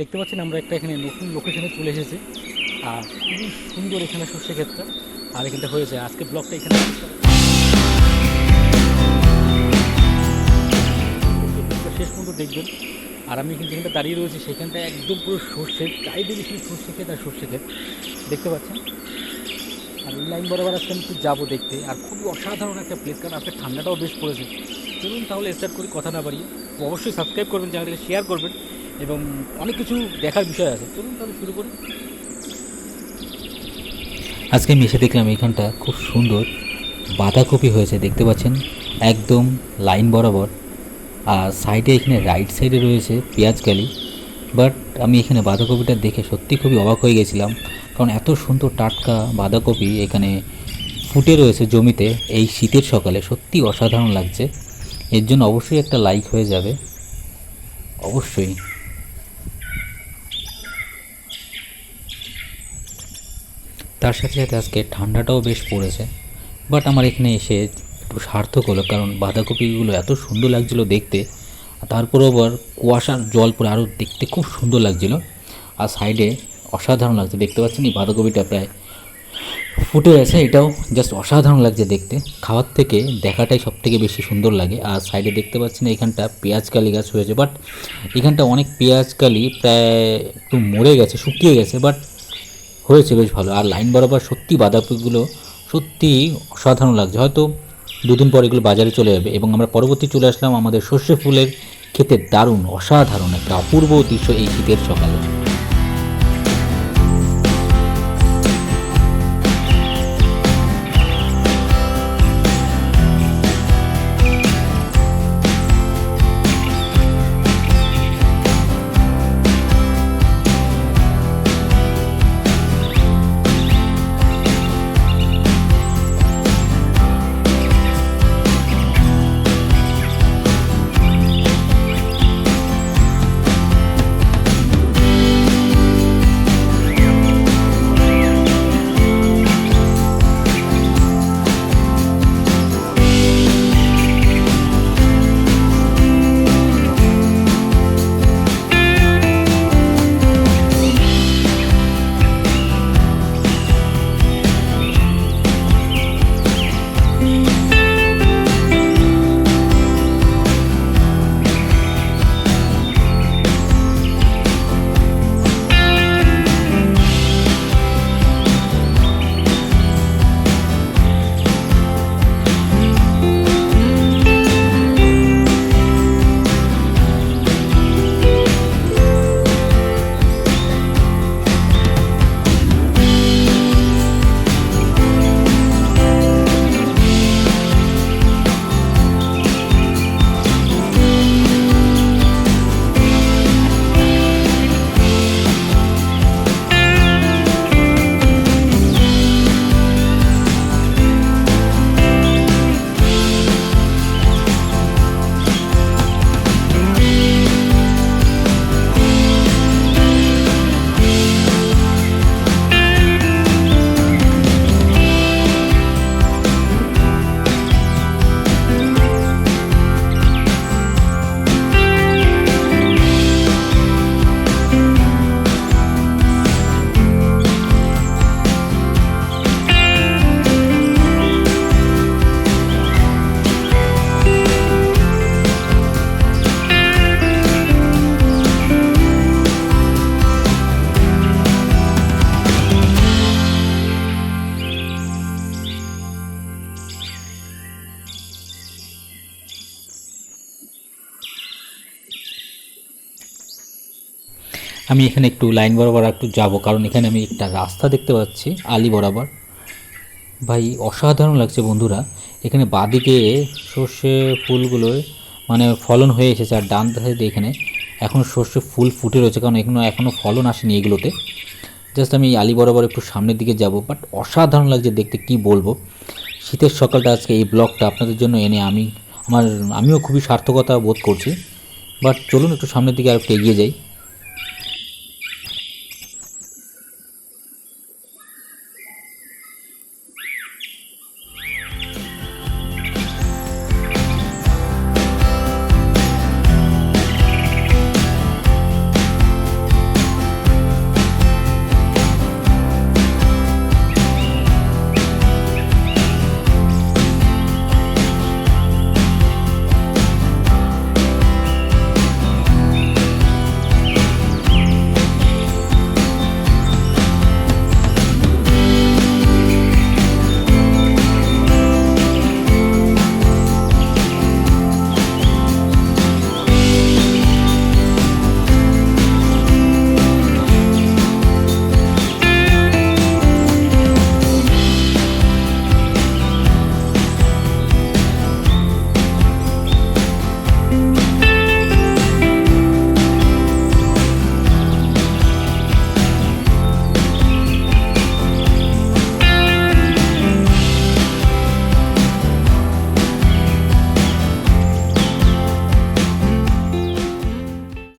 দেখতে পাচ্ছেন আমরা একটা এখানে নতুন লোকেশনে চলে এসেছি। আর খুবই সুন্দর এখানে সর্ষে ক্ষেতটা। আর এখানটা হয়েছে। আজকে ব্লগটা এখানে শেষ পর্যন্ত দেখবেন। আর আমি কিন্তু এখানটা দাঁড়িয়ে রয়েছি, সেখানটা একদম পুরো সর্ষে চারিদিকে শুধু সর্ষে ক্ষেত আর সর্ষে ক্ষেত। দেখতে পাচ্ছেন? আর লাইন বরাবর আজকে আমি একটু যাব দেখতে। আর খুবই অসাধারণ একটা প্লেস কারণ আজকে ঠান্ডাটাও বেশ পড়েছে। চলুন তাহলে স্টার্ট করি, কথা না বাড়িয়ে। অবশ্যই সাবস্ক্রাইব করবেন চ্যানেলটাকে শেয়ার করবেন। এবং অনেক কিছু দেখার বিষয় আছে। চলুন তাহলে শুরু করি। আজকে আমি এসে দেখলাম এখানটা খুব সুন্দর। বাঁধাকপি হয়েছে, দেখতে পাচ্ছেন? একদম লাইন বরাবর। আর সাইডে এখানে রাইট সাইডে রয়েছে পেঁয়াজ কালি। বাট আমি এখানে বাঁধাকপিটা দেখে সত্যি খুবই অবাক হয়ে গেছিলাম। কারণ এত সুন্দর টাটকা বাঁধাকপি এখানে ফুটে রয়েছে জমিতে এই শীতের সকালে। সত্যি অসাধারণ লাগছে। এর জন্য অবশ্যই একটা লাইক হয়ে যাবে। অবশ্যই। তার সাথে সাথে আজকে ঠান্ডাটাও বেশ পড়েছে। বাট আমার এখানে এসে একটু সার্থক হলো, কারণ বাঁধাকপিগুলো এত সুন্দর লাগছিল দেখতে, আর তারপরেও আবার কুয়াশার জল পরে আরও দেখতে খুব সুন্দর লাগছিল। আর সাইডে অসাধারণ লাগছে, দেখতে পাচ্ছেন এই বাঁধাকপিটা প্রায় ফুটে গেছে এটাও জাস্ট অসাধারণ লাগছে দেখতে। খাওয়ার থেকে দেখাটাই সব থেকে বেশি সুন্দর লাগে। আর সাইডে দেখতে পাচ্ছেন এখানটা পেঁয়াজ কালি গাছ হয়েছে বাট এখানটা অনেক পেঁয়াজ কালি প্রায় একটু মরে গেছে, শুকিয়ে গেছে বাট হয়েছে বেশ ভালো। আর লাইন বরাবর সত্যি বাঁধাকপিগুলো সত্যি অসাধারণ লাগছে। হয়তো দুদিন পর এগুলো বাজারে চলে যাবে এবং আমরা পরবর্তী চলে আসলাম আমাদের সর্ষে ফুলের খেতে দারুণ, অসাধারণ একটা অপূর্ব দৃশ্য এই শীতের সকালে। আমি এখানে একটু লাইন বরাবর একটু যাব, কারণ এখানে আমি একটা রাস্তা দেখতে পাচ্ছি, আলি বরাবর। ভাই, অসাধারণ লাগছে বন্ধুরা। এখানে বাদিকে সর্ষে ফুলগুলো মানে ফলন হয়ে এসেছে আর ডান সাইডে এখানে। এখনও সর্ষে ফুল ফুটে রয়েছে, কারণ এখনও এখনও ফলন আসেনি এগুলোতে। জাস্ট আমি আলি বরাবর একটু সামনের দিকে যাব, বাট অসাধারণ লাগছে দেখতে, কি বলব। শীতের সকালটা আজকে এই ব্লগটা আপনাদের জন্য এনে আমি, আমার, আমিও খুবই সার্থকতা বোধ করছি। বাট চলুন একটু সামনের দিকে আর একটু এগিয়ে যাই।